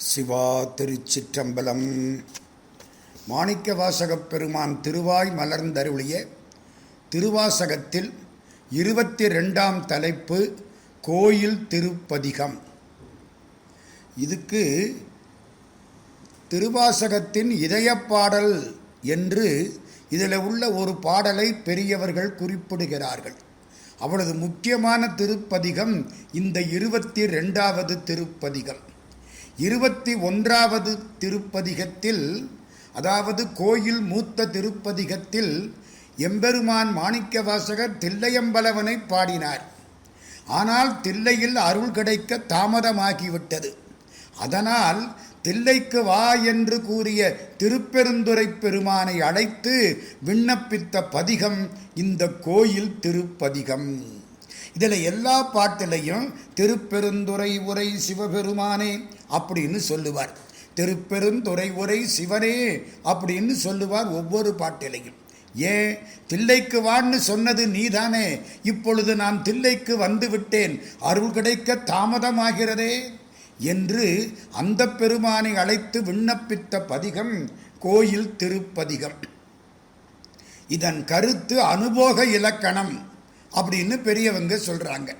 சிவா திருச்சிற்றம்பலம். மாணிக்க வாசகப் பெருமான் திருவாய் மலர்ந்தருளிய திருவாசகத்தில் இருபத்தி ரெண்டாம் தலைப்பு கோயில் திருப்பதிகம். இதுக்கு திருவாசகத்தின் இதயப்பாடல் என்று இதில் உள்ள ஒரு பாடலை பெரியவர்கள் குறிப்பிடுகிறார்கள். அவளது முக்கியமான திருப்பதிகம் இந்த இருபத்தி ரெண்டாவது திருப்பதிகம். இருபத்தி ஒன்றாவது திருப்பதிகத்தில் அதாவது கோயில் மூத்த திருப்பதிகத்தில் எம்பெருமான் மாணிக்கவாசகர் தில்லையம்பலவனை பாடினார். ஆனால் தில்லையில் அருள் கிடைக்க தாமதமாகிவிட்டது. அதனால் தில்லைக்கு வா என்று கூறிய திருப்பெருந்துறை பெருமானை அழைத்து விண்ணப்பித்த பதிகம் இந்த கோயில் திருப்பதிகம். இதில் எல்லா பாட்டிலையும் திருப்பெருந்துறை உரை சிவபெருமானே அப்படின்னு சொல்லுவார். திருப்பெருந்துறை உரை சிவனே அப்படின்னு சொல்லுவார் ஒவ்வொரு பாட்டிலையும். ஏன்? தில்லைக்கு வான்னு சொன்னது நீதானே? இப்பொழுது நான் தில்லைக்கு வந்து விட்டேன் அருள் கிடைக்க தாமதமாகிறதே? என்று அந்த பெருமானை அழைத்து விண்ணப்பித்த பதிகம் கோயில் திருப்பதிகம். இதன் கருத்து அனுபோக இலக்கணம் அப்படின்னு பெரியவங்க சொல்கிறாங்க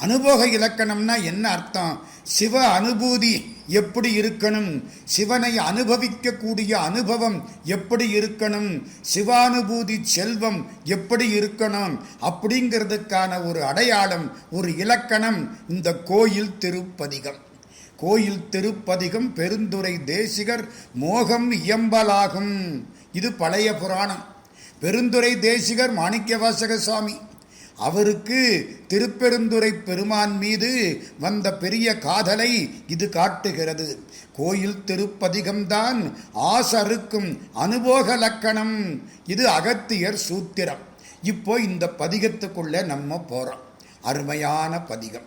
அனுபோக இலக்கணம்னா என்ன அர்த்தம்? சிவ அனுபூதி எப்படி இருக்கணும்? சிவனை அனுபவிக்கக்கூடிய அனுபவம் எப்படி இருக்கணும்? சிவானுபூதி செல்வம் எப்படி இருக்கணும்? அப்படிங்கிறதுக்கான ஒரு அடையாளம் ஒரு இலக்கணம் இந்த கோயில் திருப்பதிகம். கோயில் திருப்பதிகம் பெருந்துரை தேசிகர் மோகம் இயம்பலாகும். இது பழைய புராணம். பெருந்துரை தேசிகர் மாணிக்கவாசக சுவாமி அவருக்கு திருப்பெருந்துரை பெருமான் மீது வந்த பெரிய காதலை இது காட்டுகிறது. கோயில் திருப்பதிகம்தான் ஆசருக்கும் அனுபோக லக்கணம். இது அகத்தியர் சூத்திரம். இப்போ இந்த பதிகத்துக்குள்ளே நம்ம போகிறோம் அருமையான பதிகம்.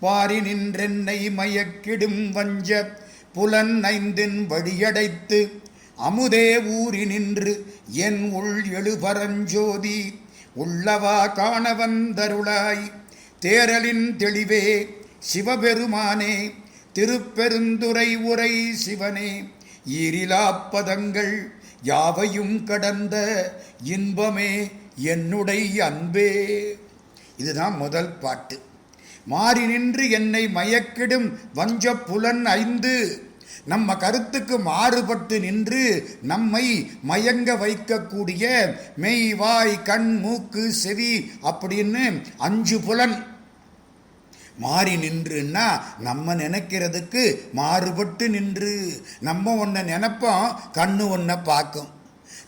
பாரி நின்றென்னை மயக்கிடும் வஞ்ச புலன் ஐந்தின் வழியடைத்து அமுதே ஊறி நின்று என் உள் எழுபரஞ்சோதி உள்ளவா காண வந்தருளாய் தேரலின் தெளிவே சிவபெருமானே திருப்பெருந்துரை உரை சிவனே. ஈரிலாப்பதங்கள் யாவையும் கடந்த இன்பமே என்னுடைய அன்பே. இதுதான் முதல் பாட்டு. மாறி நின்று என்னை மயக்கிடும் வஞ்ச புலன் ஐந்து. நம்ம கருத்துக்கு மாறுபட்டு நின்று நம்மை மயங்க வைக்கக்கூடிய மெய் வாய் கண் மூக்கு செவி அப்படின்னு அஞ்சு புலன். மாறி நின்றுன்னா நம்ம நினைக்கிறதுக்கு மாறுபட்டு நின்று நம்ம ஒன்றை நினைப்போம் கண்ணு ஒன்றை பார்க்கும்.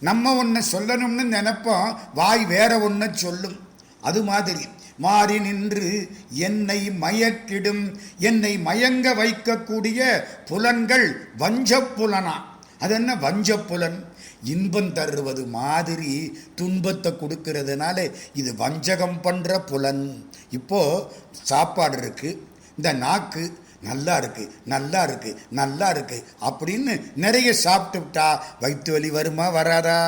நம்ம ஒன்றை சொல்லணும்னு நினைப்போம் வாய் வேற ஒன்றை சொல்லும். அது மாதிரி. மாறி நின்று என்னை மயக்கிடும் என்னை மயங்க வைக்கக்கூடிய புலன்கள் வஞ்ச புலனா? அது என்ன வஞ்ச புலன்? இன்பம் தருவது மாதிரி துன்பத்தை கொடுக்கறதுனால இது வஞ்சகம் பண்ணுற புலன். இப்போது சாப்பாடு இருக்குது இந்த நாக்கு நல்லா இருக்கு நல்லா இருக்கு நல்லா இருக்கு அப்படின்னு நிறைய சாப்பிட்டுவிட்டா வயிற்று வலி வருமா வராதா?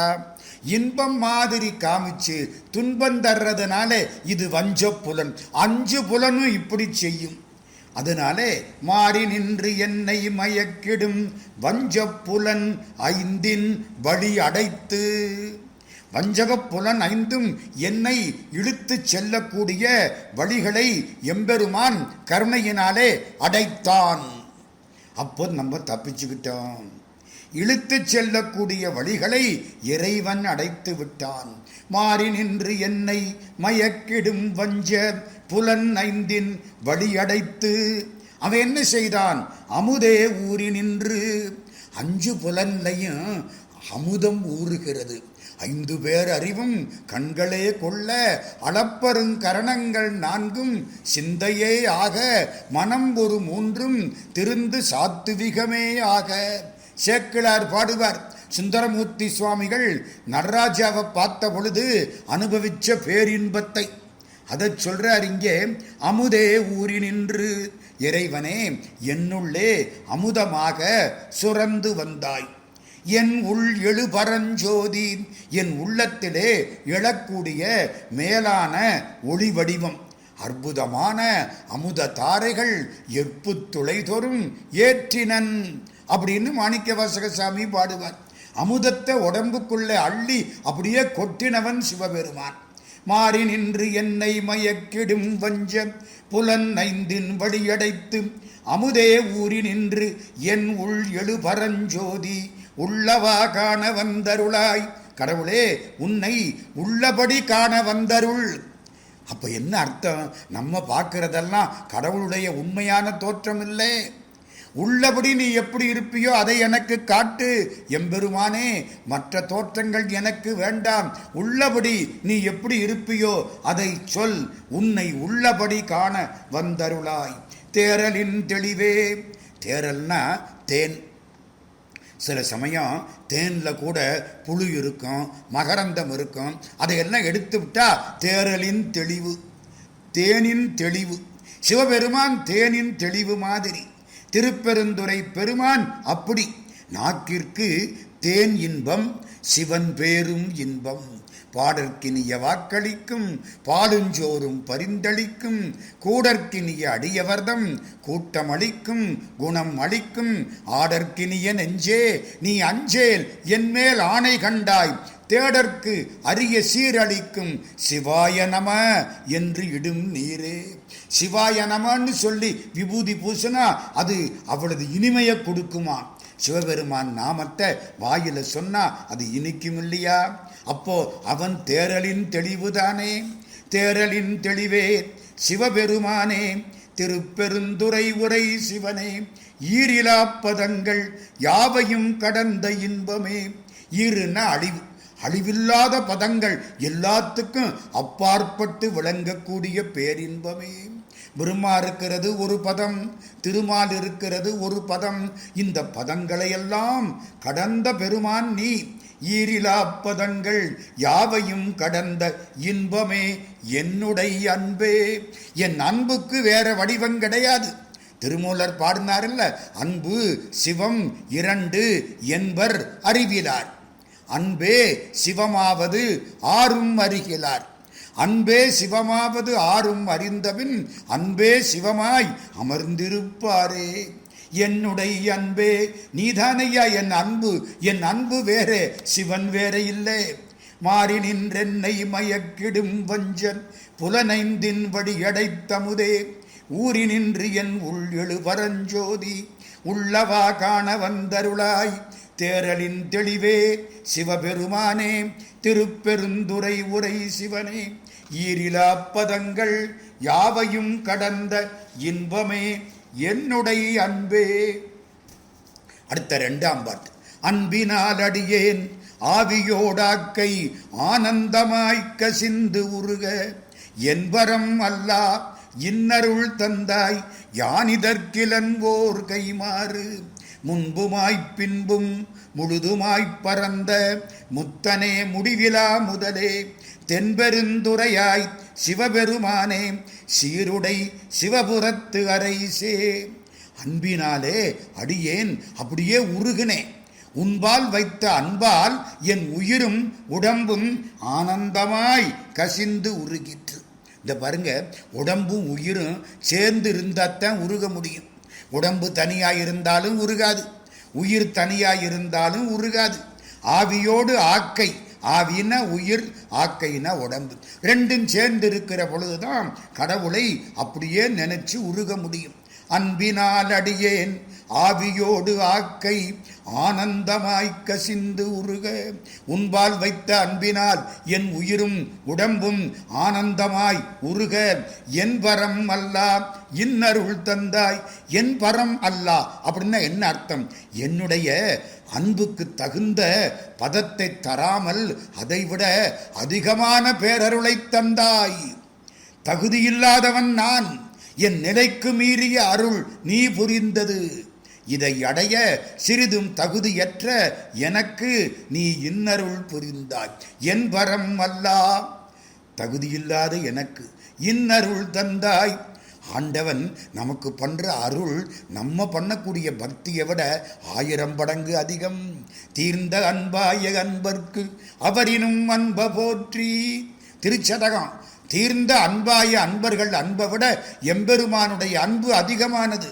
இன்பம் மாதிரி காமிச்சு துன்பம் தர்றதுனால இது வஞ்ச புலன். அஞ்சு புலனும் இப்படி செய்யும். அதனாலே மாறி நின்று என்னை மயக்கிடும் வஞ்ச புலன் ஐந்தின் வழி அடைத்து. வஞ்சக புலன் ஐந்தும் என்னை இழுத்து செல்லக்கூடிய வழிகளை எம்பெருமான் கருணையினாலே அடைத்தான். அப்போ நம்ம தப்பிச்சுக்கிட்டோம். இழுத்துச் செல்லக்கூடிய வழிகளை இறைவன் அடைத்து விட்டான். மாறி நின்று என்னை மயக்கிடும் வஞ்ச புலன் ஐந்தின் வழியடைத்து அவன் என்ன செய்தான்? அமுதே ஊறி நின்று. அஞ்சு புலன்லையும் அமுதம் ஊறுகிறது. ஐந்து பேர் அறிவும் கண்களே கொள்ள அளப்பருங்கரணங்கள் நான்கும் சிந்தையே ஆக மனம் ஒரு மூன்றும் திருந்து சாத்துவிகமே ஆக. சேக்கிழார் பாடுவார். சுந்தரமூர்த்தி சுவாமிகள் நடராஜாவை பார்த்த பொழுது அனுபவிச்ச பேரின்பத்தை. அதை சொல்றார் இங்கே அமுதே ஊறி நின்று இறைவனே என்னுள்ளே அமுதமாக சுரந்து வந்தாய். என் உள் எழுபரஞ்சோதி என் உள்ளத்திலே எழக்கூடிய மேலான ஒளி வடிவம். அற்புதமான அமுத தாரைகள் எப்பு துளைதொறும் ஏற்றினன். அப்படின்னு மாணிக்க வாசகசாமி பாடுவார். அமுதத்தை உடம்புக்குள்ளே அள்ளி அப்படியே கொட்டினவன் சிவபெருமான். மாறி நின்று என்னை மயக்கிடும் வஞ்ச புலன் ஐந்தின் வழியடைத்து அமுதே ஊறி நின்று என் உள் எழுபரஞ்சோதி உள்ளவா காண வந்தருளாய். கடவுளே உன்னை உள்ளபடி காண வந்தருள். அப்போ என்ன அர்த்தம்? நம்ம பார்க்கறதெல்லாம் கடவுளுடைய உண்மையான தோற்றம் இல்லை உள்ளபடி நீ எப்படி இருப்பியோ அதை எனக்கு காட்டு. எம்பெருமானே மற்ற தோற்றங்கள் எனக்கு வேண்டாம். உள்ளபடி நீ எப்படி இருப்பியோ அதை சொல். உன்னை உள்ளபடி காண வந்தருளாய். தேரலின் தெளிவே. தேரல்னா தேன். சில சமயம் தேனில் கூட புழு இருக்கும் மகரந்தம் இருக்கும். அதையெல்லாம் எடுத்து விட்டா தேரலின் தெளிவு. தேனின் தெளிவு. சிவபெருமான் தேனின் தெளிவு மாதிரி. திருப்பெருந்துறை பெருமான். அப்படி நாக்கிற்கு தேன் இன்பம் சிவன் பேரும் இன்பம். பாடற்கினிய வாக்களிக்கும் பாலுஞ்சோறும் பரிந்தளிக்கும். கூடற்கினிய அடியவர்தம் கூட்டம் அளிக்கும் குணம் அளிக்கும் ஆடற்கினிய நெஞ்சே நீ அஞ்சேல் என்மேல் ஆணை கண்டாய். தேடற்கு அரிய சீரழிக்கும் சிவாய நம என்று இடும் நீரே. சிவாய நமன்னு சொல்லி விபூதி பூசினா அது அவளது இனிமையை கொடுக்குமா? சிவபெருமான் நாமத்தை வாயில சொன்னா அது இனிக்கும் இல்லையா? அப்போ அவன் தேரலின் தெளிவுதானே? தேரலின் தெளிவே சிவபெருமானே திருப்பெருந்துரை உரை சிவனே ஈரிலா பதங்கள் யாவையும் கடந்த இன்பமே. ஈருன்னா அழிவு அழிவில்லாத பதங்கள் எல்லாத்துக்கும் அப்பாற்பட்டு விளங்கக்கூடிய பேரின்பமே. பிரம்மா இருக்கிறது ஒரு பதம் திருமால் இருக்கிறது ஒரு பதம். இந்த பதங்களையெல்லாம் கடந்த பெருமான் நீ ஈரிலா பதங்கள் யாவையும் கடந்த இன்பமே. என்னுடைய அன்பே என் அன்புக்கு வேற வடிவம் கிடையாது. திருமூலர் பாடினார்ல அன்பு சிவம் இரண்டு என்பர் அறிவிலார். அன்பே சிவமாவது ஆறும் அறிகிறார். அன்பே சிவமாவது ஆறும் அறிந்தபின் அன்பே சிவமாய் அமர்ந்திருப்பாரே. என்னுடைய அன்பே நீதானையா என் அன்பு என் அன்பு வேறே சிவன் வேற இல்லை. மாறி நின்றென்னை மயக்கிடும் வஞ்சன் புலனைந்தின் வடியடைத்தமுதே ஊறி நின்று என் உள் எழுவரஞ்சோதி உள்ளவா காண வந்தருளாய். தேரலின் தெளிவே சிவபெருமானே திருப்பெருந்துரை உரை சிவனே. ஈரிலா பதங்கள் யாவையும் கடந்த இன்பமே என்னுடைய அன்பே. அடுத்த ரெண்டாம் பாட்டு. அன்பினால் அடியேன் ஆவியோடாக்கை ஆனந்தமாய் கசிந்து உருக. என்பரம் அல்லா இன்னருள் தந்தாய் யானிதற்கிலன்போர் கைமாறு முன்புமாய்ப் பின்பும் முழுதுமாய்ப் பறந்த முத்தனே முடிவிலா முதலே தென்பெருந்துரையாய் சிவபெருமானே சீருடை சிவபுரத்து அரைசே. அன்பினாலே அடியேன் அப்படியே உருகினேன் உன்பால் வைத்த அன்பால் என் உயிரும் உடம்பும் ஆனந்தமாய் கசிந்து உருகிற்று. இந்த பாருங்க உடம்பும் உயிரும் சேர்ந்து இருந்தாத்தான் உருக முடியும். உடம்பு தனியாக இருந்தாலும் உருகாது. உயிர் தனியாக இருந்தாலும் உருகாது. ஆவியோடு ஆக்கை. ஆவின உயிர் ஆக்கைனா உடம்பு. ரெண்டும் சேர்ந்து இருக்கிற பொழுதுதான் கடவுளை அப்படியே நினைச்சு உருக முடியும். அன்பினால் அடியேன். ஆவியோடு ஆக்கை ஆனந்தமாய் கசிந்து உருக. உன்பால் வைத்த அன்பினால் என் உயிரும் உடம்பும் ஆனந்தமாய் உருக. என் பரம் அல்லா இன்னருள் தந்தாய். என் பரம் அல்லா அப்படின்னா என்ன அர்த்தம்? என்னுடைய அன்புக்கு தகுந்த பதத்தை தராமல் அதைவிட அதிகமான பேரருளை தந்தாய். தகுதியில்லாதவன் நான். என் நிலைக்கு மீறிய அருள் நீ புரிந்தது. இதை அடைய சிறிதும் தகுதியற்ற எனக்கு நீ இன்னருள் புரிந்தாய். என் வரம் அல்லா. தகுதியில்லாத எனக்கு இன்னருள் தந்தாய். ஆண்டவன் நமக்கு பண்ற அருள் நம்ம பண்ணக்கூடிய பக்தியை விட ஆயிரம் படங்கு அதிகம். தீர்ந்த அன்பாய அன்பர்க்கு அவரினும் அன்ப போற்றி. திருச்சதகம் தீர்ந்த அன்பாய அன்பர்கள் அன்பை விட எம்பெருமானுடைய அன்பு அதிகமானது.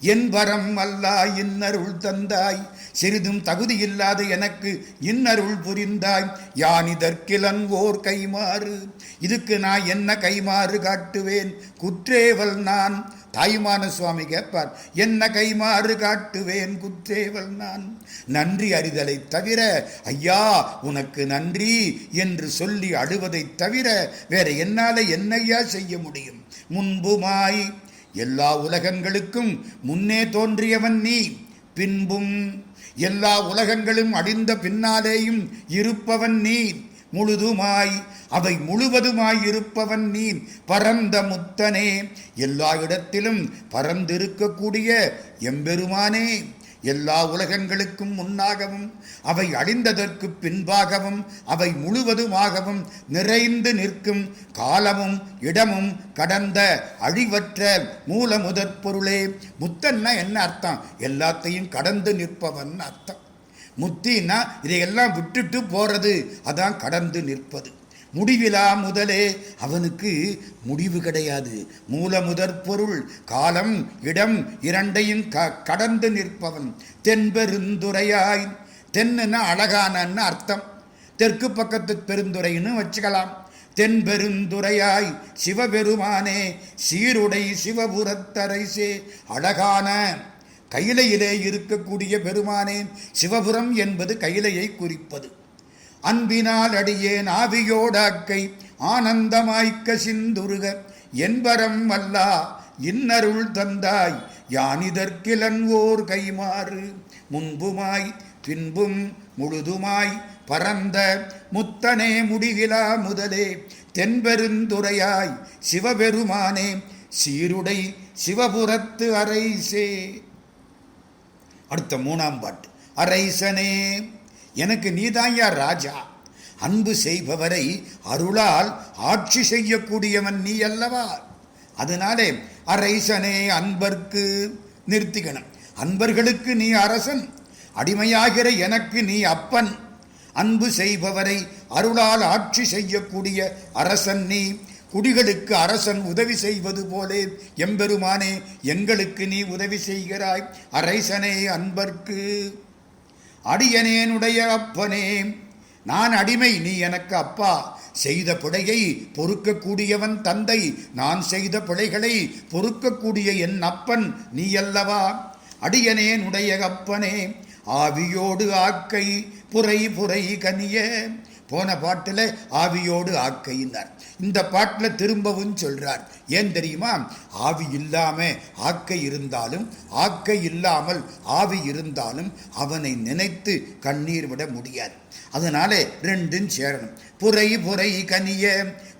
என் வரம் அல்லா இன்னருள் தந்தாய். சிறிதும் தகுதியில்லாத எனக்கு இன்னருள் புரிந்தாய். யான் இதற்கிலன் ஓர் கைமாறு. இதுக்கு நான் என்ன கைமாறு காட்டுவேன்? குற்றேவல் நான். தாய்மான சுவாமி கேட்பார் என்ன கைமாறு காட்டுவேன்? குற்றேவல் நான். நன்றி அறிதலை தவிர ஐயா உனக்கு நன்றி என்று சொல்லி அழுவதைத் தவிர வேற என்னால என்னையா செய்ய முடியும்? முன்புமாய் எல்லா உலகங்களுக்கும் முன்னே தோன்றியவன் நீ. பின்பும் எல்லா உலகங்களும் அழிந்த பின்னாலேயும் இருப்பவன் நீ. முழுதுமாய் அவை முழுவதுமாய் இருப்பவன் நீ. பரந்த முத்தனே எல்லா இடத்திலும் பரந்திருக்கக்கூடிய எம்பெருமானே. எல்லா உலகங்களுக்கும் முன்னாகவும் அவை அழிந்ததற்கு பின்பாகவும் அவை முழுவதுமாகவும் நிறைந்து நிற்கும் காலமும் இடமும் கடந்த அழிவற்ற மூல முதற் பொருளே. முத்தன்னா என்ன அர்த்தம்? எல்லாத்தையும் கடந்து நிற்பவன் அர்த்தம். முத்தின்னா இதையெல்லாம் விட்டுட்டு போறது அதான் கடந்து நிற்பது. முடிவிலா முதலே. அவனுக்கு முடிவு கிடையாது. மூல முதற் பொருள் காலம் இடம் இரண்டையும் க கடந்து நிற்பவன். தென்பெருந்துரையாய். தென்னுன்னா அழகானன்னு அர்த்தம். தெற்கு பக்கத்து பெருந்துரைன்னு வச்சுக்கலாம். தென்பெருந்துரையாய் சிவபெருமானே சீருடை சிவபுரத்தரைசே அழகான கையிலையிலே இருக்கக்கூடிய பெருமானேன் சிவபுரம் என்பது கையிலையை குறிப்பது. அன்பினால் அடியேன் ஆவியோடாக்கை ஆனந்தமாய்க்க சிந்துருக. என்பரம் அல்லா இன்னருள் தந்தாய் யானிதற்கிலன்வோர் கைமாறு. முன்புமாய் பின்பும் முழுதுமாய் பரந்த முத்தனே முடிகிலா முதலே. தென்பெருந்துரையாய் சிவபெருமானே சீருடை சிவபுரத்து அரைசே. அடுத்த மூணாம் பாட்டு. அரைசனே. எனக்கு நீதாயா ராஜா. அன்பு செய்பவரை அருளால் ஆட்சி செய்யக்கூடியவன் நீ அல்லவா? அதனாலே அரைசனே அன்பர்க்கு நிறுத்திக்கணும். அன்பர்களுக்கு நீ அரசன். அடிமையாகிற எனக்கு நீ அப்பன். அன்பு செய்பவரை அருளால் ஆட்சி செய்யக்கூடிய அரசன் நீ. குடிகளுக்கு அரசன் உதவி செய்வது போலே எம்பெருமானே எங்களுக்கு நீ உதவி செய்கிறாய். அரைசனே அன்பர்க்கு அடியனேனுடைய அப்பனே. நான் அடிமை நீ எனக்கு அப்பா. செய்த பிழையை பொறுக்கக்கூடியவன் தந்தை. நான் செய்த பிழைகளை பொறுக்கக்கூடிய என் அப்பன் நீ அல்லவா? அடியனேனுடைய அப்பனே ஆவியோடு ஆக்கை புரை புரை கனிய. போன பாட்டில் ஆவியோடு ஆக்கையினார் இந்த பாட்டில் திரும்பவும் சொல்கிறார் ஏன் தெரியுமா? ஆவி இல்லாமல் ஆக்கை இருந்தாலும் ஆக்கை இல்லாமல் ஆவி இருந்தாலும் அவனை நினைத்து கண்ணீர் விட முடியாது. அதனாலே ரெண்டும் சேரணும். புரை புரை கனிய.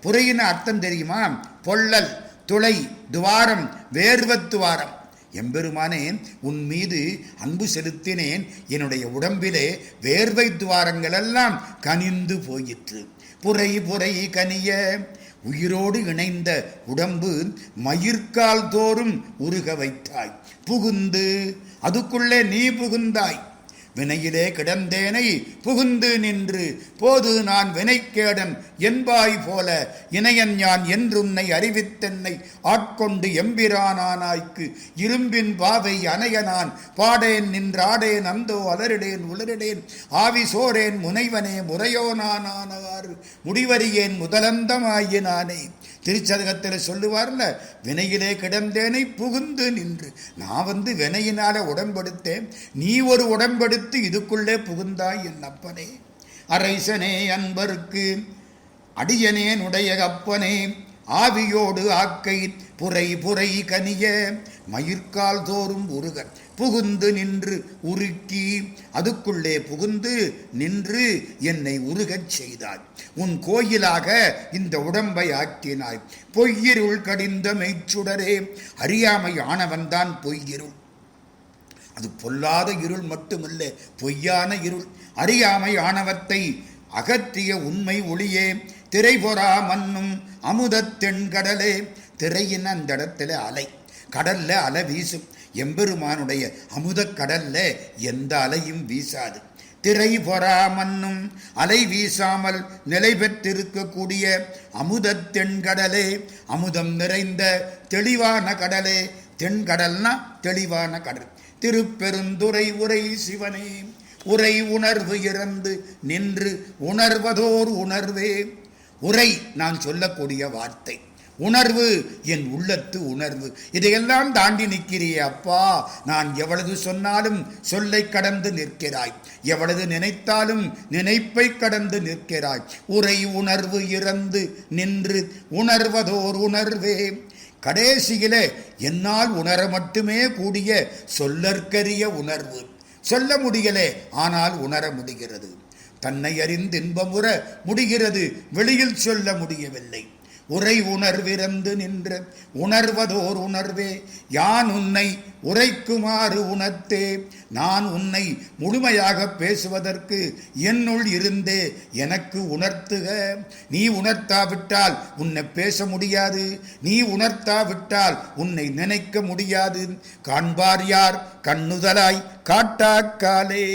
புரையின அர்த்தம் தெரியுமா? பொள்ளல் துளை துவாரம் வேர்வத்துவாரம் எம்பெருமானே உன் மீது அன்பு செலுத்தினேன். என்னுடைய உடம்பிலே வேர்வை துவாரங்கள் எல்லாம் கனிந்து போயிற்று. புரை புரை கனிய. உயிரோடு இணைந்த உடம்பு மயிர்கால் தோறும் உருக வைத்தாய். புகுந்து அதுக்குள்ளே நீ புகுந்தாய். வினையிலே கிடந்தேனை புகுந்து நின்று போது நான் வினைக்கேடன் என்பாய் போல இணையன் யான் என்றுன்னை அறிவித்தென்னை ஆட்கொண்டு எம்பிரானானாய்க்கு இரும்பின் பாவை அணைய நான் பாடேன் நின்றாடேன் அந்தோ அலரிடேன் உளரிடேன் ஆவி சோரேன் முனைவனே முறையோ முடிவறியேன் முதலந்தமாயினானே. திருச்சதகத்தில் சொல்லுவார்ல வினையிலே கிடந்தேனை புகுந்து நின்று நான் வந்து வினையினால உடம்பெடுத்தேன் நீ ஒரு உடம்பெடுத்து இதுக்குள்ளே புகுந்தாய் என் அப்பனே. அரைசனே அன்பருக்கு அடியனேனுடைய அப்பனே ஆவியோடு ஆக்கை புரை புரை கனிய மயிர்கால் தோறும் உருகன் புகுந்து நின்று உருக்கி அதுக்குள்ளே புகுந்து நின்று என்னை உருகச் செய்தாய். உன் கோயிலாக இந்த உடம்பை ஆக்கினாய். பொய்யிருள் கடிந்த மெய்ச்சுடரே அறியாமை ஆனவன்தான் பொய்யிருள் அது பொல்லாத இருள் மட்டுமல்ல பொய்யான இருள். அறியாமை ஆணவத்தை அகற்றிய உண்மை ஒளியே திரைபொறா மண்ணும் அமுதத் தென்கடலே திரையின் அந்த இடத்துல அலை. கடல்ல அலை வீசும். எம்பெருமானுடைய அமுத கடல்ல எந்த அலையும் வீசாது. திரை பொறாமன்னும் அலை வீசாமல் நிலை பெற்றிருக்கக்கூடிய அமுதத் தென்கடலே அமுதம் நிறைந்த தெளிவான கடலே. தென்கடல்னா தெளிவான கடல். திருப்பெருந்துரை உரை சிவனே உரை உணர்வு இறந்து நின்று உணர்வதோர் உணர்வே. உரை நான் சொல்லக்கூடிய வார்த்தை. உணர்வு என் உள்ளத்து உணர்வு. இதையெல்லாம் தாண்டி நிற்கிறியே அப்பா. நான் எவ்வளவு சொன்னாலும் சொல்லை கடந்து நிற்கிறாய். எவ்வளவு நினைத்தாலும் நினைப்பை கடந்து நிற்கிறாய். உரை உணர்வு இறந்து நின்று உணர்வதோர் உணர்வே. கடைசியிலே என்னால் உணர மட்டுமே கூடிய சொல்லற்கரிய உணர்வு. சொல்ல முடியலே ஆனால் உணர முடிகிறது. தன்னை அறிந்து இன்பமுற முடிகிறது வெளியில் சொல்ல முடியவில்லை. உரை உணர்விறந்து நின்ற உணர்வதோர் உணர்வே யான் உன்னை உரைக்குமாறு உணர்த்தே நான் உன்னை முழுமையாக பேசுவதற்கு என்னுள் இருந்தே எனக்கு உணர்த்துக. நீ உணர்த்தாவிட்டால் உன்னை பேச முடியாது நீ உணர்த்தாவிட்டால் உன்னை நினைக்க முடியாது. காண்பார் யார்? கண்ணுதலாய் காட்டாக்காலே.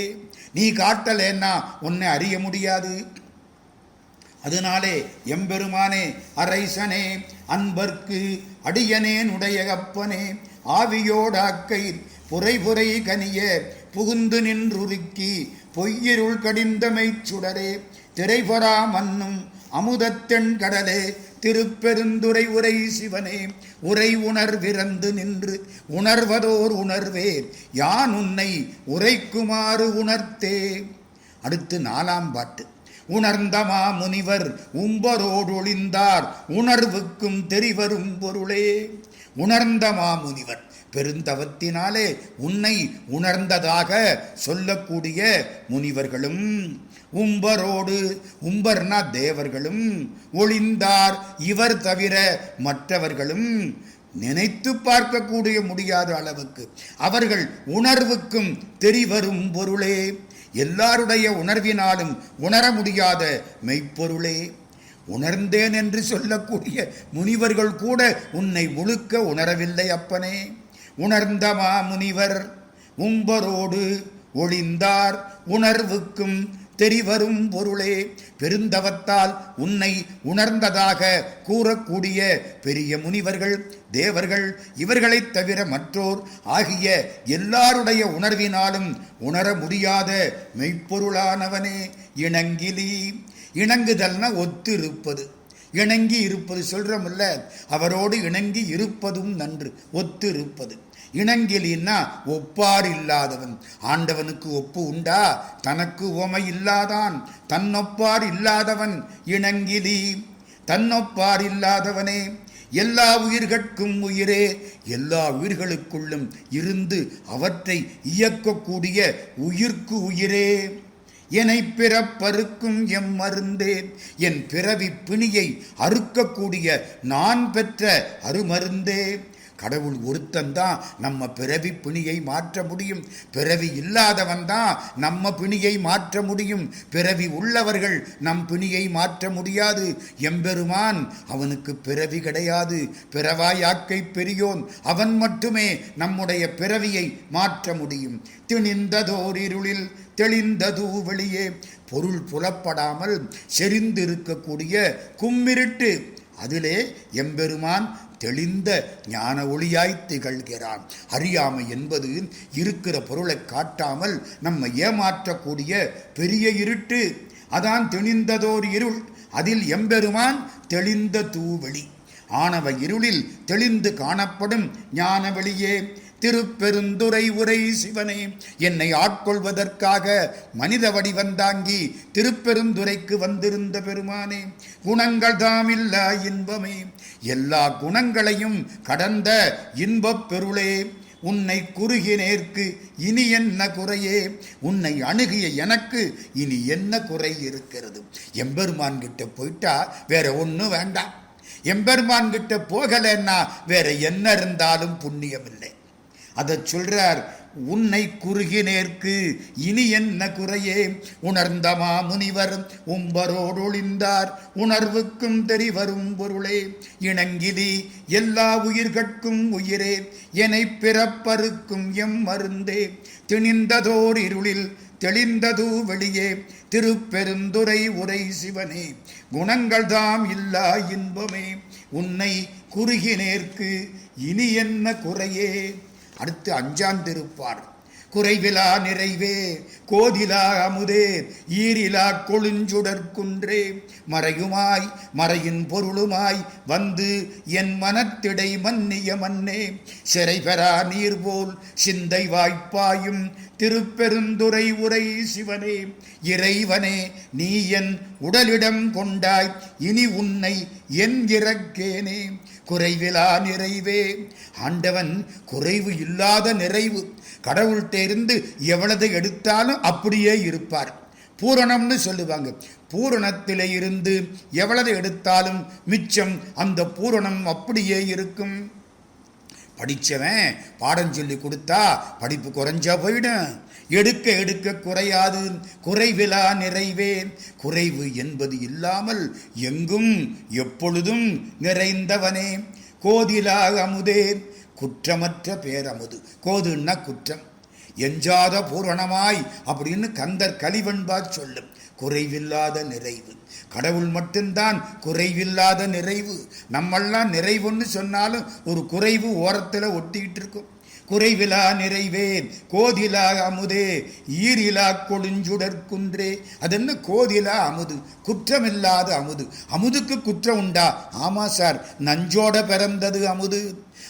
நீ காட்டலேன்னா உன்னை அறிய முடியாது. அதனாலே எம்பெருமானே அரைசனே அன்பர்க்கு அடியனேனுடைய அப்பனே ஆவியோடாக்கை புரை புரை கனிய புகுந்து நின்றுருக்கி பொய்யிருள் கடிந்தமை சுடரே திரைபொறா மன்னும் அமுதத்தெண் கடலே திருப்பெருந்துரை உரை சிவனே உரை உணர்விறந்து நின்று உணர்வதோர் உணர்வே யான் உன்னை உரைக்குமாறு உணர்த்தே. அடுத்து நாலாம் பாட்டு. உணர்ந்தமா முனிவர் உம்பரோடு ஒளிந்தார் உணர்வுக்கும் தெரிவரும் பொருளே. உணர்ந்தமா முனிவர் பெருந்தவத்தினாலே உன்னை உணர்ந்ததாக சொல்லக்கூடிய முனிவர்களும் உம்பரோடு உம்பர்னா தேவர்களும் ஒளிந்தார் இவர் தவிர மற்றவர்களும் நினைத்து பார்க்கக்கூடிய முடியாத அளவுக்கு அவர்கள் உணர்வுக்கும் தெரிவரும் பொருளே. எல்லாருடைய உணர்வினாலும் உணர முடியாத மெய்ப்பொருளே. உணர்ந்தேன் என்று சொல்லக்கூடிய முனிவர்கள் கூட உன்னை முழுக்க உணரவில்லை அப்பனே. உணர்ந்தமா முனிவர் உம்பரோடு ஒளிந்தார் உணர்வுக்கும் தெரிவரும் பொருளே பெருந்தவத்தால் உன்னை உணர்ந்ததாக கூறக்கூடிய பெரிய முனிவர்கள் தேவர்கள் இவர்களைத் தவிர மற்றோர் ஆகிய எல்லாருடைய உணர்வினாலும் உணர முடியாத மெய்ப்பொருளானவனே இணங்கிலி. இணங்குதல்னா ஒத்து இருப்பது இணங்கி இருப்பது சொல்றோம்ல அவரோடு இணங்கி இருப்பதும் நன்று ஒத்து இருப்பது இணங்கிலின்னா ஒப்பார் இல்லாதவன் ஆண்டவனுக்கு ஒப்பு உண்டா? தனக்கு உமை இல்லாதான். தன்னொப்பார் இல்லாதவன் இணங்கிலி. தன்னொப்பார் இல்லாதவனே எல்லா உயிர்கட்கும் உயிரே. எல்லா உயிர்களுக்குள்ளும் இருந்து அவற்றை இயக்கக்கூடிய உயிர்க்கு உயிரே. என்னை பிறப்பறுக்கும் எம் மருந்தே. என் பிறவி பிணியை அறுக்கக்கூடிய நான் பெற்ற அருமருந்தே. கடவுள் ஒருத்தன் தான் நம்ம பிறவி பிணியை மாற்ற முடியும். பிறவி இல்லாதவன் தான் நம்ம பிணியை மாற்ற முடியும். பிறவி உள்ளவர்கள் நம் பிணியை மாற்ற முடியாது. எம்பெருமான் அவனுக்கு பிறவி கிடையாது. பிறவாயாக்கை பெரியோன் அவன் மட்டுமே நம்முடைய பிறவியை மாற்ற முடியும். திணிந்ததோரிருளில் தெளிந்ததூ வெளியே பொருள் புலப்படாமல் செறிந்திருக்கக்கூடிய கும்மிருட்டு. அதிலே எம்பெருமான் தெளிந்த ஞான ஒளியாய் திகழ்கிறான். அறியாமை என்பது இருக்கிற பொருளை காட்டாமல் நம்ம ஏமாற்றக்கூடிய பெரிய இருட்டு. அதான் தெளிந்ததோர் இருள். அதில் எம்பெருமான் தெளிந்த தூவெளி. ஆணவ இருளில் தெளிந்து காணப்படும் ஞான வெளியே. திருப்பெருந்துரை உரை சிவனே என்னை ஆட்கொள்வதற்காக மனித வடிவந்தாங்கி திருப்பெருந்துரைக்கு வந்திருந்த பெருமானே குணங்கள் தாமில்லா இன்பமே. எல்லா குணங்களையும் கடந்த இன்பப் பெருளே உன்னை குறுகினேற்கு இனி என்ன குறையே? உன்னை அணுகிய எனக்கு இனி என்ன குறை இருக்கிறது? எம்பெருமான் கிட்ட போயிட்டா வேற ஒன்றும் வேண்டாம் எம்பெருமான் கிட்ட போகலைன்னா வேற என்ன இருந்தாலும் புண்ணியம் இல்லை அதை சொல்றார் உன்னை குறுகினேற்கு இனி என்ன குறையே? உணர்ந்த மாமுனிவர் உம்பரோடொழிந்தார் உணர்வுக்கும் தெரிவரும் பொருளே. இணங்கிலி எல்லா உயிர்கட்கும் உயிரே. எனை பிறப்பறுக்கும் எம் மருந்தே. திணிந்ததோர் இருளில் தெளிந்தது வெளியே. திருப்பெருந்துரை உரை சிவனே. குணங்கள் தாம் இல்லா இன்பமே. உன்னை குறுகினேற்கு இனி என்ன குறையே? அடுத்து அஞ்சாந்திருப்பார் குறைவிலா நிறைவே கோதிலா அமுதே ஈரிலா கொழுஞ்சுடற்குன்றே மறையுமாய் மறையின் பொருளுமாய் வந்து என் மனத்திடை மன்னிய மன்னே சிறை பெறா நீர் போல் சிந்தை வாய்ப்பாயும் திருப்பெருந்துரை உரை சிவனே இறைவனே நீ என் உடலிடம் கொண்டாய் இனி உன்னை என் இறக்கேனே. குறைவிலா நிறைவே. ஆண்டவன் குறைவு இல்லாத நிறைவு. கடவுள்கிட்ட இருந்து எவ்வளவு எடுத்தாலும் அப்படியே இருப்பார். பூரணம்னு சொல்லுவாங்க. பூரணத்திலே இருந்து எவ்வளவு எடுத்தாலும் மிச்சம் அந்த பூரணம் அப்படியே இருக்கும். படித்தவன் பாடம் சொல்லி கொடுத்தா படிப்பு குறைஞ்சா போயிடும். எடுக்க எடுக்க குறையாது. குறைவிலா நிறைவே குறைவு என்பது இல்லாமல் எங்கும் எப்பொழுதும் நிறைந்தவனே. கோதிலா அமுதே குற்றமற்ற பேரமுது கோதுன்னா குற்றம். எஞ்சாத பூரணமாய் அப்படின்னு கந்தர் கலிவன்பா சொல்லும். குறைவில்லாத நிறைவு. கடவுள் மட்டும்தான் குறைவில்லாத நிறைவு. நம்மெல்லாம் நிறைவுன்னு சொன்னாலும் ஒரு குறைவு ஓரத்தில் ஒட்டிக்கிட்டு இருக்கும். குறைவிலா நிறைவேன் கோதிலா அமுதே ஈரிலா கொடுஞ்சுடற்குன்றே அது என்ன கோதிலா அமுது? குற்றமில்லாத அமுது. அமுதுக்கு குற்றம் உண்டா? ஆமாம் சார் நஞ்சோட பிறந்தது அமுது.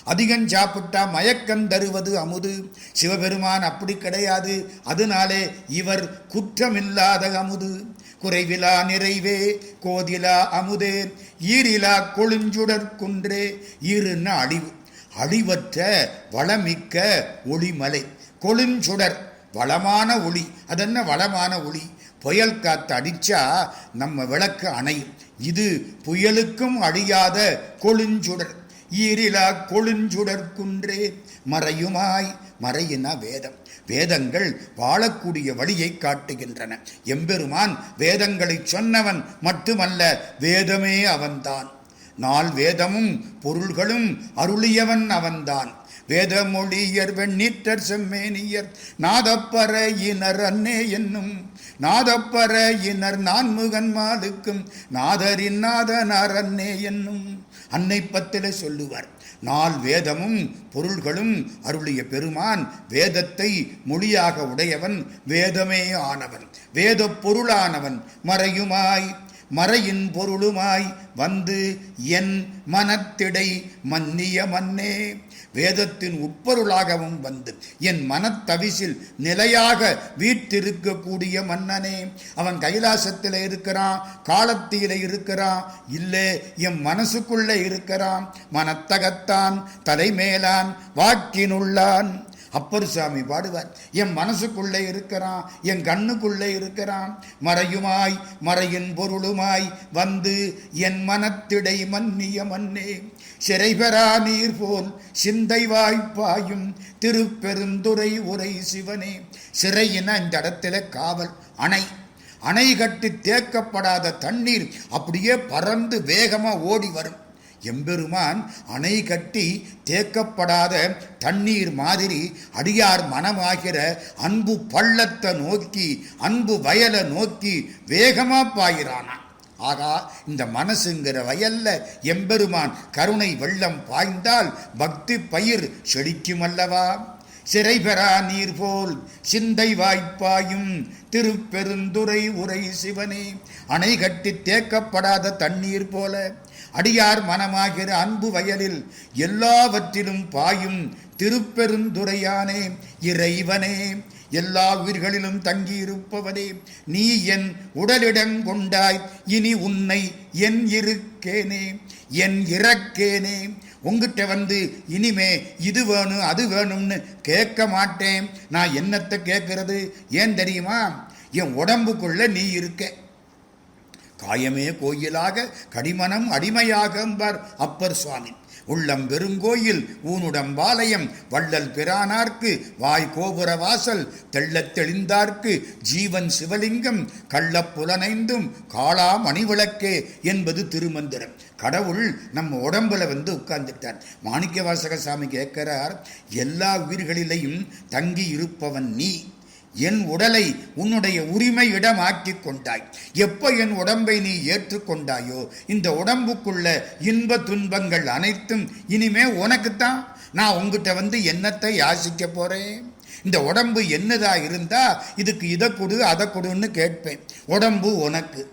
அதிகம் சாப்பிட்டா மயக்கம் தருவது அமுது. சிவபெருமான் அப்படி கிடையாது. அதனாலே இவர் குற்றமில்லாத அமுது. குறைவிலா நிறைவே கோதிலா அமுதே. ஈரிலா கொழுஞ்சுடற்குன்றே ஈருன்னா அழிவு அழிவற்ற வளமிக்க ஒளிமலை. கொழுஞ்சுடர் வளமான ஒளி. அதென்ன வளமான ஒளி? புயல் காத்து அடிச்சா நம்ம விளக்கு அணையும். இது புயலுக்கும் அழியாத கொழுஞ்சுடர். ஈரிலா கொழுஞ்சுடற்குன்றே மறையுமாய் மறையினா வேதம். வேதங்கள் வாழக்கூடிய வழியை காட்டுகின்றன. எம்பெருமான் வேதங்களை சொன்னவன் மட்டுமல்ல வேதமே அவன்தான். நாள் வேதமும் பொருள்களும் அருளியவன் அவன்தான். வேதமொழியர் வெண்ணீற்றர் செம்மேனியர் நாதப்பற இனர் அன்னே என்னும். நாதப்பற இனர் நான்முகன் மாதுக்கும் நாதரின் நாதனார் அன்னே என்னும். அன்னை பத்தில சொல்லுவார். நாள் வேதமும் பொருள்களும் அருளிய பெருமான் வேதத்தை மொழியாக உடையவன் வேதமே ஆனவன். வேத பொருளானவன் மறையுமாய் மறையின் பொருளுமாய் வந்து என் மனத்திடை மன்னிய மன்னே. வேதத்தின் உட்பொருளாகவும் வந்து என் மனத்தவிசில் நிலையாக வீட்டிருக்கக்கூடிய மன்னனே அவன் கைலாசத்தில் இருக்கிறான் காலத்தில இருக்கிறான் இல்லை என் மனசுக்குள்ளே இருக்கிறான் மனத்தகத்தான் தலைமேலான் வாக்கினுள்ளான். அப்பர் சாமி பாடுவார். என் மனசுக்குள்ளே இருக்கிறான் என் கண்ணுக்குள்ளே இருக்கிறான். மறையுமாய் மறையின் பொருளுமாய் வந்து என் மனத்திடை மன்னிய மன்னே. சிறைபெறா நீர் போல் சிந்தை வாய்ப்பாயும் திருப்பெருந்துரை உரை சிவனே. சிறையின இந்த இடத்துல காவல் அணை. அணை கட்டி தேக்கப்படாத தண்ணீர் அப்படியே பறந்து வேகமாக ஓடி வரும். எம்பெருமான் அணை கட்டி தேக்கப்படாத தண்ணீர் மாதிரி அடியார் மனமாகிற அன்பு பள்ளத்தை நோக்கி அன்பு வயலை நோக்கி வேகமாக பாயிறானா. ஆகா இந்த மனசுங்கிற வயல்ல எம்பெருமான் கருணை வெள்ளம் பாய்ந்தால் பக்தி பயிர் செழிக்குமல்லவா. சிறை பெறா நீர் போல் சிந்தை வாய்ப்பாயும் திருப்பெருந்துரை உரை சிவனே. அணை கட்டி தேக்கப்படாத தண்ணீர் போல அடியார் மனமாகிற அன்பு வயலில் எல்லாவற்றிலும் பாயும் திருப்பெருந்துரையானே இறைவனே. எல்லா உயிர்களிலும் தங்கியிருப்பவனே நீ என் உடலிடம் கொண்டாய் இனி உன்னை என் இருக்கேனே என் இறக்கேனே. உங்ககிட்ட வந்து இனிமே இது வேணும் அது வேணும்னு கேட்க மாட்டேன். நான் என்னத்தை கேட்கறது? ஏன் தெரியுமா? என் உடம்புக்குள்ள நீ இருக்க. காயமே கோயிலாக கடிமனம் அடிமையாக என்பார் அப்பர் சுவாமி. உள்ளம் பெருங்கோயில் ஊனுடம் வாலயம் வள்ளல் பிரானார்க்கு வாய் கோபுர வாசல் தெள்ளத் தெளிந்தார்க்கு ஜீவன் சிவலிங்கம் கள்ளப் புலனைந்தும் காளா மணிவிளக்கே என்பது திருமந்திரம். கடவுள் நம்ம உடம்புல வந்து உட்கார்ந்துட்டார். மாணிக்க வாசக சாமி கேட்கிறார் எல்லா உயிர்களிலையும் தங்கி இருப்பவன் நீ. என் உடலை உன்னுடைய உரிமை இடமாக்கிக் கொண்டாய். எப்போ என் உடம்பை நீ ஏற்றுக்கொண்டாயோ இந்த உடம்புக்குள்ள இன்ப துன்பங்கள் அனைத்தும் இனிமே உனக்குத்தான். நான் உங்ககிட்ட வந்து என்னத்தை யாசிக்க போறேன்? இந்த உடம்பு என்னதா இருந்தா இதுக்கு இதை கொடு அதை கொடுன்னு கேட்பேன். உடம்பு உனக்கு.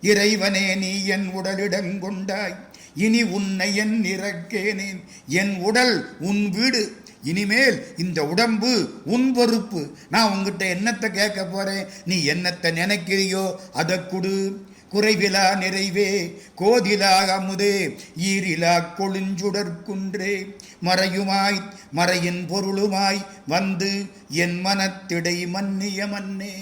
இறைவனே நீ என் உடலிடங்கொண்டாய் இனி உன்னை என் இறக்கேனேன். என் உடல் உன் வீடு. இனிமேல் இந்த உடம்பு உன் பொறுப்பு. நான் உங்ககிட்ட என்னத்தை கேட்க போறேன்? நீ என்னத்தை நினைக்கிறியோ? அதை கொடு. குறைவிலா நிறைவே கோதிலா அமுதே ஈரிலா கொழுஞ்சுடற்குன்றே மறையுமாய் மறையின் பொருளுமாய் வந்து என் மனத்திடை மன்னிய மன்னே.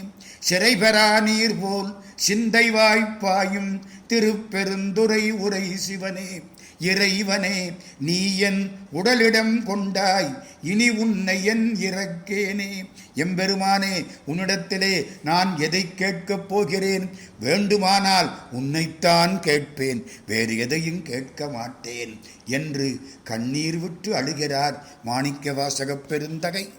சிறைபெறா நீர் போல் சிந்தை வாய்ப்பாயும் திருப்பெருந்துரை உரை சிவனே. இறைவனே நீ என் உடலிடம் கொண்டாய். இனி உன்னை என் இறக்கேனே. எம்பெருமானே உன்னிடத்திலே நான் எதை கேட்கப் போகிறேன்? வேண்டுமானால் உன்னைத்தான் கேட்பேன். வேறு எதையும் கேட்க மாட்டேன் என்று கண்ணீர் விட்டு அழுகிறார் மாணிக்க வாசகப் பெருந்தகை.